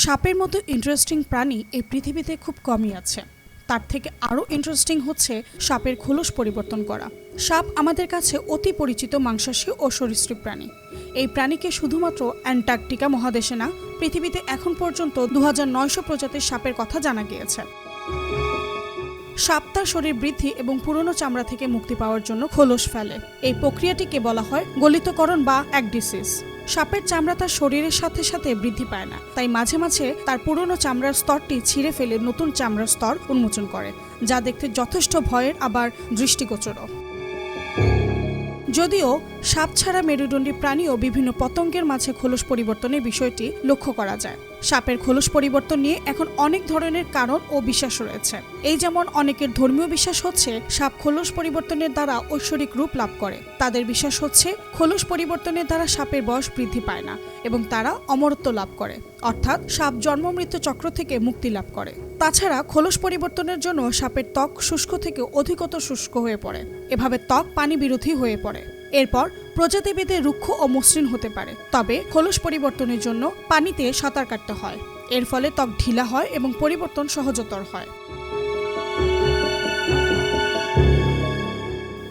সাপের মতো ইন্টারেস্টিং প্রাণী এই পৃথিবীতে খুব কমই আছে। তার থেকে আরও ইন্টারেস্টিং হচ্ছে সাপের খোলস পরিবর্তন করা। সাপ আমাদের কাছে অতি পরিচিত মাংসাশী ও সরীসৃপ প্রাণী। এই প্রাণীকে শুধুমাত্র অ্যান্টার্কটিকা মহাদেশে না, পৃথিবীতে এখন পর্যন্ত দু প্রজাতির সাপের কথা জানা গিয়েছে। সাপ তার শরীর বৃদ্ধি এবং পুরনো চামড়া থেকে মুক্তি পাওয়ার জন্য খোলস ফেলে। এই প্রক্রিয়াটিকে বলা হয় গলিতকরণ বা অ্যাকডিসিস সাপের চামড়া তার শরীরের সাথে সাথে বৃদ্ধি পায় না। তাই মাঝে মাঝে তার পুরনো চামড়ার স্তরটি ছিঁড়ে ফেলে নতুন চামড়ার স্তর উন্মোচন করে, যা দেখতে যথেষ্ট ভয়ের, আবার দৃষ্টিগোচরও। যদিও সাপ ছাড়া মেরুদণ্ডী প্রাণীও বিভিন্ন পতঙ্গের মাঝে খোলস পরিবর্তনের বিষয়টি লক্ষ্য করা যায়। সাপের খোলস পরিবর্তন নিয়ে এখন অনেক ধরনের কারণ ও বিশ্বাস রয়েছে। এই যেমন অনেকের ধর্মীয় বিশ্বাস হচ্ছে, সাপ খোলস পরিবর্তনের দ্বারা ঐশ্বরিক রূপ লাভ করে। তাদের বিশ্বাস হচ্ছে, খোলস পরিবর্তনের দ্বারা সাপের বয়স বৃদ্ধি পায় না এবং তারা অমরত্ব লাভ করে। অর্থাৎ সাপ জন্ম মৃত্যু চক্র থেকে মুক্তি লাভ করে। তাছাড়া খোলস পরিবর্তনের জন্য সাপের ত্বক শুষ্ক থেকে অধিকতর শুষ্ক হয়ে পড়ে। এভাবে ত্বক পানি বিরোধী হয়ে পড়ে। এরপর প্রজাতিভেদে রুক্ষ ও মসৃণ হতে পারে, তবে খোলস পরিবর্তনের জন্য পানিতে সাঁতার কাটতে হয়। এর ফলে ত্বক ঢিলা হয় এবং পরিবর্তন সহজতর হয়।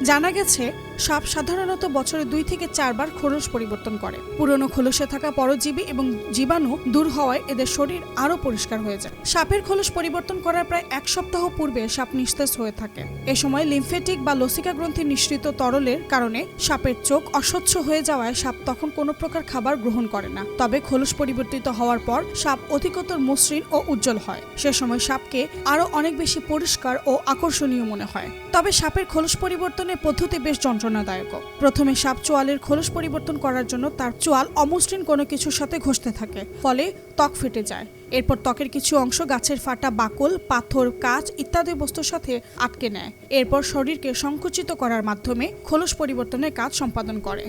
জানা গেছে সাপ সাধারণত বছরে দুই থেকে চারবার খোলস পরিবর্তন করে। পুরনো খোলসে থাকা পরজীবী এবং জীবাণু দূর হওয়ায় এদের শরীর আরও পরিষ্কার হয়ে যায়। সাপের খোলস পরিবর্তন করার প্রায় এক সপ্তাহ পূর্বে সাপ নিস্তেজ হয়ে থাকে। এ সময় লিমফেটিক বা লসিকা গ্রন্থি নিঃসৃত তরলের কারণে সাপের চোখ অস্বচ্ছ হয়ে যাওয়ায় সাপ তখন কোনো প্রকার খাবার গ্রহণ করে না। তবে খোলস পরিবর্তিত হওয়ার পর সাপ অধিকতর মসৃণ ও উজ্জ্বল হয়। সে সময় সাপকে আরও অনেক বেশি পরিষ্কার ও আকর্ষণীয় মনে হয়। তবে সাপের খোলস পরিবর্তনের পদ্ধতি বেশ যন্ত্রণাদায়ক প্রথমে সাপ চোয়ালের খোলস পরিবর্তন করার জন্য তার চোয়াল অমসৃণ কোনো কিছুর সাথে ঘষতে থাকে, ফলে ত্বক ফেটে যায়। এরপর ত্বকের কিছু অংশ গাছের ফাটা বাকল, পাথর, কাঁচ ইত্যাদি বস্তুর সাথে আটকে নেয়। এরপর শরীরকে সংকুচিত করার মাধ্যমে খোলস পরিবর্তনের কাজ সম্পাদন করে।